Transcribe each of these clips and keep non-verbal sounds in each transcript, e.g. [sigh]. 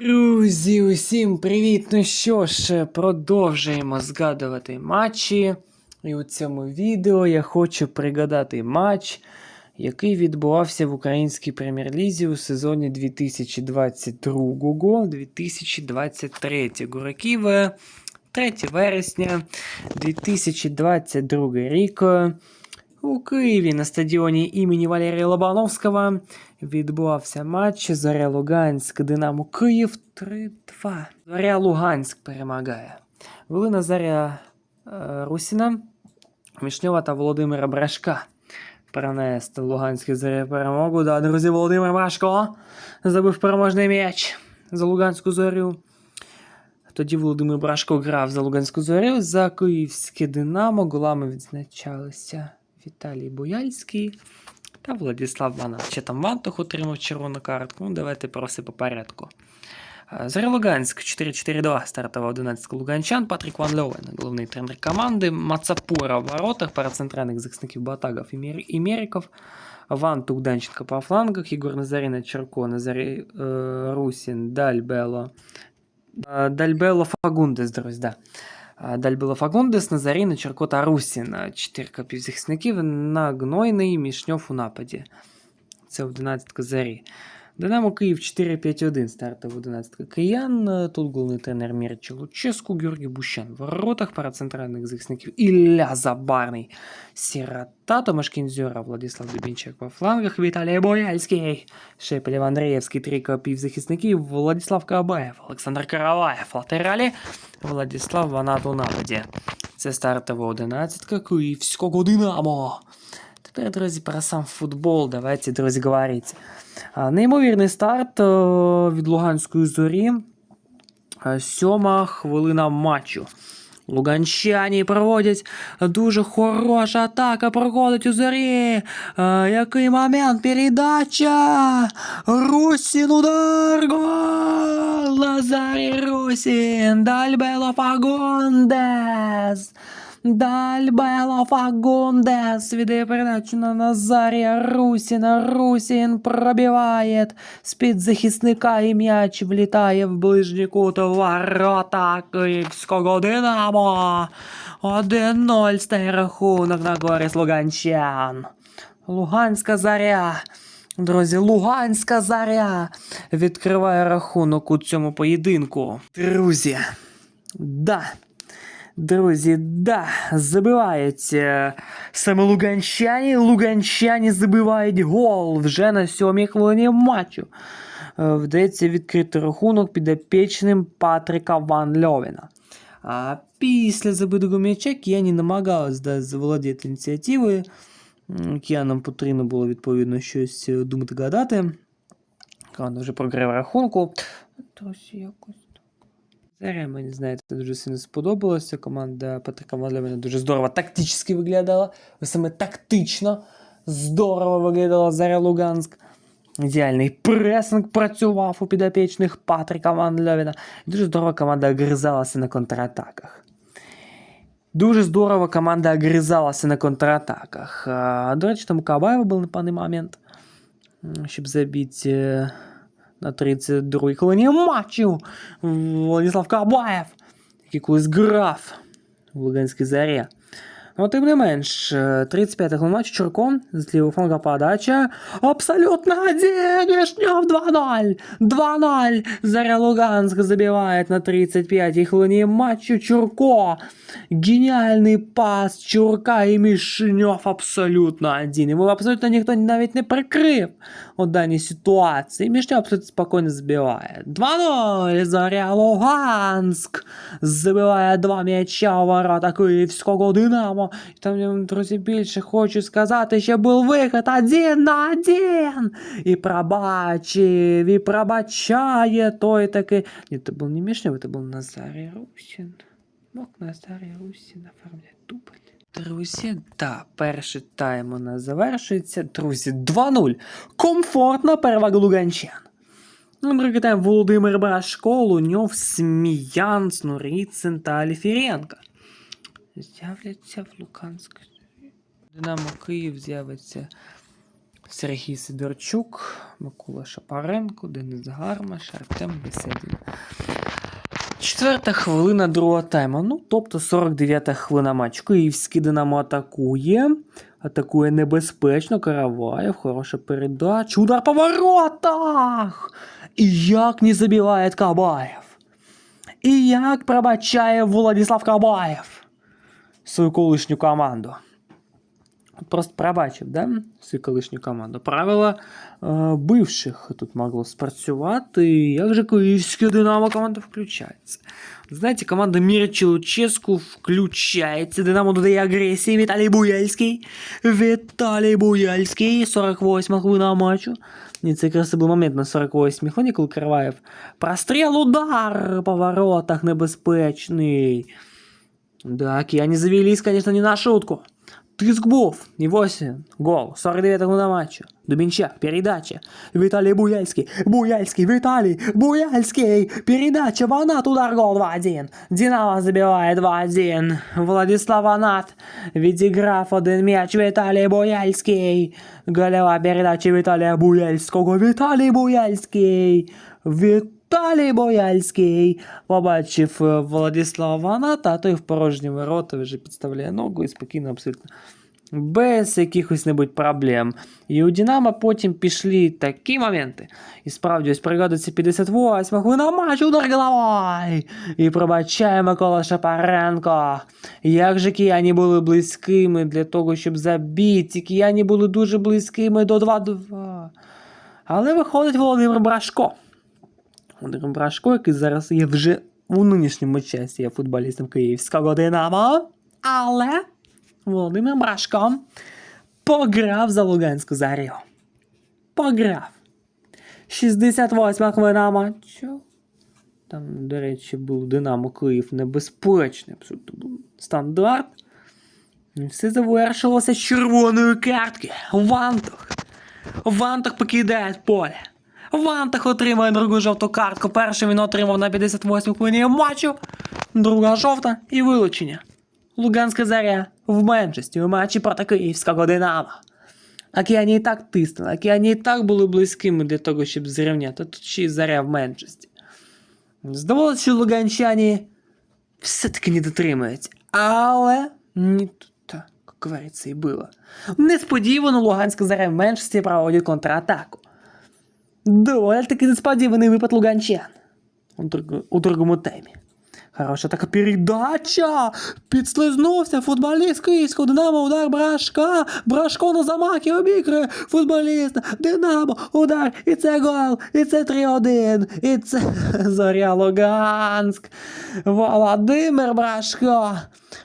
Друзі, усім привіт! Ну що ж, продовжуємо згадувати матчі. І у цьому відео я хочу пригадати матч, який відбувався в українській прем'єр-лізі у сезоні 2022-2023 років. 3 вересня 2022 рік. У Києві на стадіоні імені Валерія Лобановського відбувався матч Зоря Луганськ Динамо Київ 3-2. Зоря Луганськ перемагає. Вели на Заря е, Русіна, Мішньова та Володимира Брашка. Перенести Луганський Зоря перемогу. Да, друзі, Володимир Брашко забив переможний м'яч за Луганську зорю. Тоді Володимир Брашко грав за Луганську зорю, за київське Динамо. Голами відзначалися Віталій Бояльський та Владислав Банан. Ще там Вантух отримав червону картку. Ну, давайте просто по порядку. Е, Зоря Луганськ 4-4-2 стартував 11 луганчан. Патрік Ван Льовен, головний тренер команди. Мацапура в воротах, пара центральних захисників Батагов і Меріков. Ван Тугданченко по флангах, Ігор Назаріна Черко, Назарій е, Русін, Даль Бело. Е, Дальбело Фагундес, друзі, да. Дальбело Фагундес, Назаріна, Черкота Русіна. Русін. Чотирка півзахисників на Гнойний, Мішньов у нападі. Це 11 Зарі. Динамо Київ 4-5-1 стартов 11 Киян. Е, Тут головний тренер Мірча Луческу, Георгій Бущан. В воротах пара центральних захисників Ілля Забарний. Сірота, Томаш Кінзьора, Владислав Дубінчак по флангах, Віталій Бояльський, Шепелєв Андрієвський, трійка півзахисників, Владислав Кабаєв, Олександр Караваєв, латералі, Владислав Ванат у нападі. Це стартова одинадцятка Київського Динамо. Тепер, друзі, про сам футбол. Давайте, друзі, говорити. Неймовірний старт е, від Луганської зорі. Е, Сьома хвилина матчу. Луганщані проводять дуже хороша атака проходить у зорі. Е, який момент передача. Русін удар. Гол! Назарій Русін. Дальбело Фагондес. Дальбело Фагундес віддає передачу на Назарія Русіна. Русін пробиває з-під захисника і м'яч влітає в ближній кут ворота Київського Динамо. 1-0 стає рахунок на користь Луганчан. Луганська заря. Друзі, Луганська заря відкриває рахунок у цьому поєдинку. Друзі, да. Друзі, да, забивають е, саме луганчані. Луганчані забивають гол вже на сьомій хвилині матчу. Е, Вдається відкрити рахунок підопічним Патрика Ван Льовіна. А після забитого м'яча Кіані намагалась да, заволодіти ініціативою. Кіанам потрібно було відповідно щось е, думати гадати. Команда вже програє рахунку. Друзі, якось. Заря, мені знаєте, дуже сильно сподобалося. Команда Патрика Валевина дуже здорово тактично виглядала. Саме тактично здорово виглядала Заря Луганськ. Ідеальний пресинг працював у підопічних Патрика Ван Левіна. Дуже здорово команда огризалася на контратаках. Дуже здорово команда огризалася на контратаках. А, До речі, там у Кабаєва був непоганий момент, м, щоб забити е, на 32-й хвилині матчу Владислав Кабаєв, який колись грав в Луганській зарі. Ну, тим не менш, 35-й хвилин матчу Чуркон з лівого фланга подача. Абсолютно один, Вишнев 2-0. 2-0. Заря Луганськ забиває на 35-й хвилині матчу Чурко. Геніальний пас Чурка і Мішньов абсолютно один. Йому абсолютно ніхто навіть не прикрив у даній ситуації. Мішньов абсолютно спокійно забиває. 2-0. Заря Луганськ забиває два м'яча у ворота Київського Динамо. І там, друзі, більше хочу сказати, що був вихід один на один. І пробачив, і пробачає той такий. Ні, це був не Мішньов, це був Назарій Русін. Мог Назарій Русін оформляти дубль. Друзі, да, перший тайм у нас завершується. Друзі, 2-0. Комфортна перевага луганчан. Ну, другий тайм Володимир Брашко, Луньов, Сміян, Снуріцин та Аліфіренко. З'являться в Луганськ. Динамо Київ з'явиться Сергій Сидорчук, Микола Шапаренко, Денис Гармаш, Артем Беседін. Четверта хвилина другого тайму. Ну, тобто 49-та хвилина матчу. Київський Динамо атакує. Атакує небезпечно. Караваєв, хороша передача. Удар по воротах! І як не забиває Кабаєв. І як пробачає Владислав Кабаєв свою колишню команду. Просто пробачив, да? Свою колишню команду. Правила е, бивших тут могло спрацювати. Як же київська Динамо команда включається? Знаєте, команда Мірчі Луческу включається. Динамо додає агресії. Віталій Буяльський. Віталій Буяльський. 48 хвилина матчу. І це якраз був момент на 48 хвилині, коли Караваєв простріл, удар по воротах небезпечний. Да, кияне завелись, конечно, не на шутку. Тиск був. І ось він. Гол. 49 хвилина матчу. Дубінчак. Передача. Віталій Буяльський. Буяльський. Віталій. Буяльський. Передача. Ванат. Удар. Гол 2-1. Динамо забиває 2-1. Владислав Ванат. Відіграв один м'яч. Віталій Буяльський. Гольова передача Віталія Буяльського. Віталій Буяльський. Віталій Бояльський побачив е, Владислава Ваната, а той в порожні ворота вже підставляє ногу і спокійно абсолютно. Без якихось небудь проблем. І у Динамо потім пішли такі моменти. І справді ось пригадується 58 хвилина матчу, удар головою. І пробачає Микола Шапаренко. Як же кияні були близькими для того, щоб забити. Кияні були дуже близькими до 2-2. Але виходить Володимир Брашко. Володимир Брашко, який зараз є вже у нинішньому часі є футболістом Київського Динамо. Але Володимир Брашко пограв за Луганську Зарю. Пограв. 68 хвилина матчу. Там, до речі, був Динамо Київ небезпечний, абсолютно був стандарт. І все завершилося з червоної картки. Вантох. Вантох покидає поле. Вантах отримує другу жовту картку. Першу він отримав на 58 хвилині матчу. Друга жовта і вилучення. Луганська заря в меншості у матчі проти Київського Динамо. Океані і так тиснули, океані і так були близькими для того, щоб зрівняти. Тут ще й заря в меншості. Здавалося, що луганчані все-таки не дотримуються. Але не так, як говориться, і було. Несподівано Луганська заря в меншості проводить контратаку. Доволі таки несподіваний випад луганчан у, друг- у другому таймі. Хороша така передача. Підслизнувся футболіст Київського Динамо, удар Брашка. Брашко на замахі обігрує футболіста. Динамо, удар. І це гол. І це 3-1. І це [laughs] Зоря Луганськ. Володимир Брашко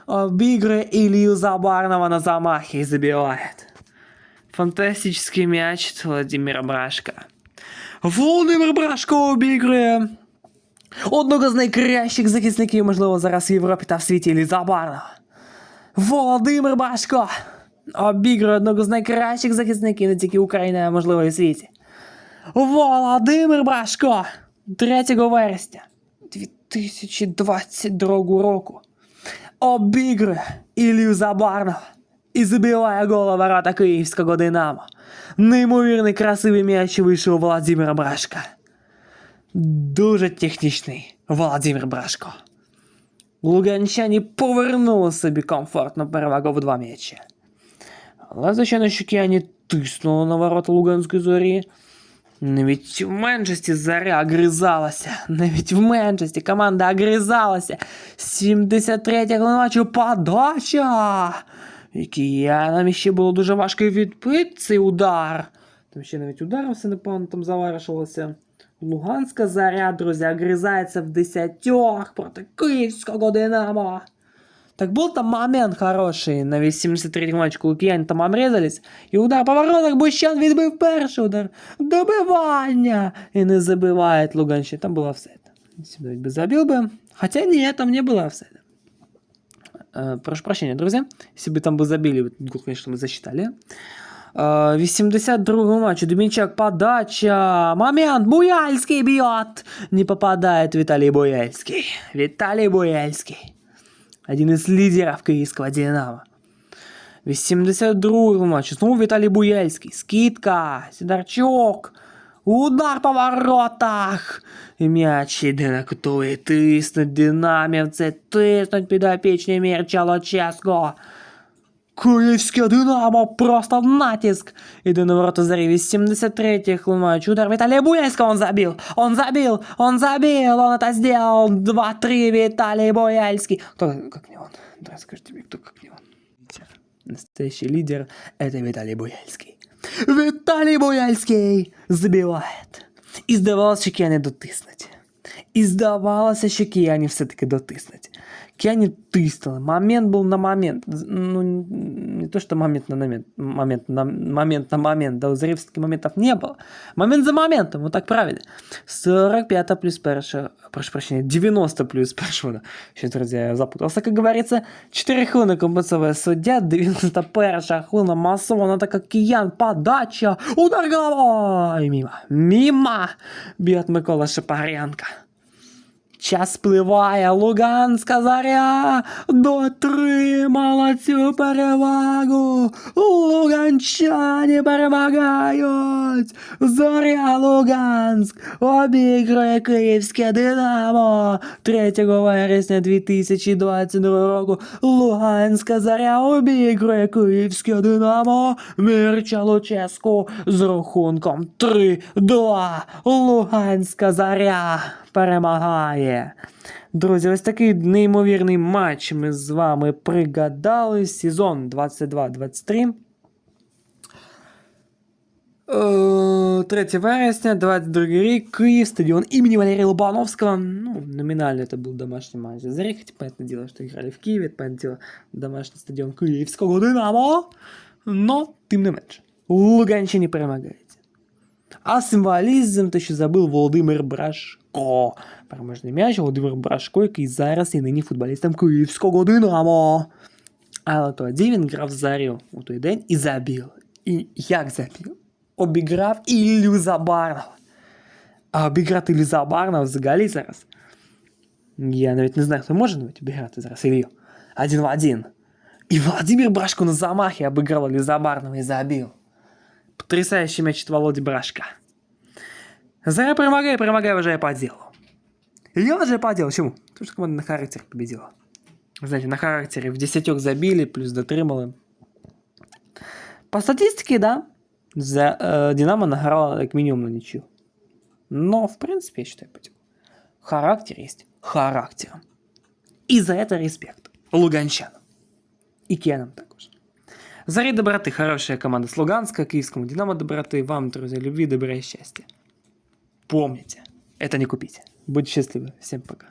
обігрує Ілью Забарнова на замахі і забиває. Фантастический мяч от Владимира Брашка. Володимир Брашко обігрує одного з найкращих захисників, можливо, зараз в Європі та в світі Іллі Забарнова. Володимир Брашко обігрує одного з найкращих захисників не тільки України, а можливо і в світі. Володимир Брашко 3 вересня 2022 року обігрує Ілью Забарнова і забиває гол ворота київського Динамо. Неймовірний красивий м'яч вийшов Володимира Брашка. Дуже технічний Володимир Брашко. Луганчані повернули собі комфортну перевагу в два м'ячі. Але, звичайно, що кияні тиснули на ворота Луганської зорі. Навіть в меншості заря огризалася. Навіть в меншості команда огризалася. 73 хвилина матчу подача. І киянам ще було дуже важко відбити цей удар. Там ще навіть удар все непевно там завершилося. Луганська заря, друзі, огризається в десятьох проти київського Динамо. Так был там момент хороший на 83-й матч, коли кияни там обрізались, і удар по воротах Бущан відбив перший удар. Добивання! І не забиває Луганщина. Там була офсайд. Если бы навіть би забил бы. Хотя нет, там не было офсайда. Э, прошу прощения, друзья. Если бы там бы забили, этот гол, конечно, мы засчитали. Э, 82 матчу. Дубинчак подача. Момент. Буяльский бьет. Не попадает Виталий Буяльский. Виталий Буяльский. Один из лидеров киевского Динамо. 82 матч. Знову Віталій Буєльський. Скидка. Сідарчук. Удар по воротах. І м'яч іде на кутовий. Тиснуть динамівці. Тиснуть підопічні Мірча Лоческо. Київське Динамо, просто натиск. Іде на ворота Зарі, 83-й хлумаючий удар Виталия Буяльского, он забил, он забил, он забил, он это сделал, 2-3 Виталий Буяльский. Кто, как не он? Давай скажите мне, кто как не он? Лидер. Настоящий лидер – это Виталий Буяльский. Виталий Буяльский забивает. І здавалося, що кияни дотиснуть. І здавалося, що кияні все-таки дотиснуть. Кияні тиснули. Момент був на момент. Ну, не то, что момент на момент, момент на момент на момент. Да, Зарі все-таки моментов не было. Момент за моментом, вот так правильно. 45 плюс перша, прошу прощения, 90 плюс першого. Сейчас, друзья, я запутался, как говорится. 4 хвилини компенсовая суддя, 91 хвилина масована, така киян, подача, удар головой, мимо, мимо, б'є Микола Шапаренко. Час спливає, Луганська заря дотримала цю перевагу. Луганчані перемагають. Зоря Луганськ обігрує київське Динамо. 3 вересня 2022 року Луганська заря обігрує київське Динамо. Мірча Луческу з рахунком 3-2. Луганська заря перемагає. Друзі, ось такий неймовірний матч ми з вами пригадали. Сезон 22-23. Е, 3 вересня, 22 рік, Київ, стадион имени Валерия Лобановского. Ну, номинально это был домашний матч. Заря, хоть, понятное дело, что играли в Киеве, понятное дело, домашний стадион Київського Динамо. Но, тим не менше, Луганщині перемагається. А символізм, те, що забив Володимир Брашко. Переможний м'яч Володимир Брашко, який зараз і нині футболістом Київського Динамо. Але тоді він грав за Зарю у той день і забив. І як забив? Обіграв Іллю Забарнова. А обіграти Іллю Забарнова взагалі зараз. Я навіть не знаю, хто може навіть обіграти зараз Ілью. Один в один. І Владимир Брашко на замахі обіграв Іллю Забарнова і забив. Потрясающий мяч от Володи Брашка. Заря перемагає, перемагає вважає по делу. И я вважаю по делу. Чому? Тому що команда на характер победила. Вы знаете, на характере в десятек забили, плюс дотримали. По статистике, да, за, э, Динамо награла как минимум на ничью. Но, в принципе, я считаю, по делу. Характер есть характером. И за это респект луганчанам. И киянам також. Зари доброты, хорошая команда с Луганска, Киевскому Динамо доброты, вам, друзья, любви, добра и счастья. Помните, это не купить. Будьте счастливы. Всем пока.